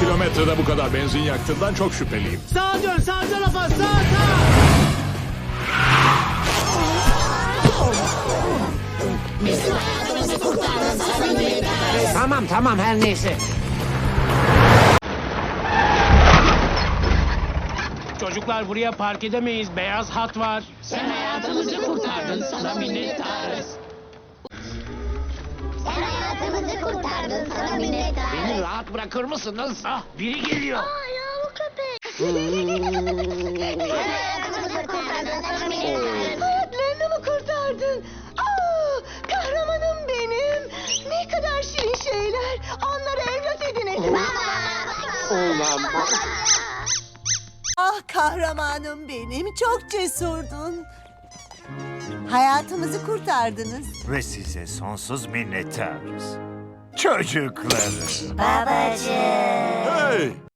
Batı'da bu kadar benzin yaktığından çok şüpheliyim. Sağa dön sağ tarafa sağ sağ. Tamam tamam her neyse. Çocuklar buraya park edemeyiz. Beyaz hat var. Sen hayatımızı kurtardın. Sana minnettarız. Kurtardın sana minnettarız. Beni rahat bırakır mısınız? Ah biri geliyor. Aa yavru köpek. Sen hayatımızı kurtardın sana minnettarız. Hayatlarını mı kurtardın? Aa, kahramanım benim. Ne kadar şirin şeyler. Onları evlat edinelim. Olamaz. Ah kahramanım benim. Çok cesurdun. Hayatımızı kurtardınız. Ve size sonsuz minnettarız. Çocuklarım. Babacığım. Hey!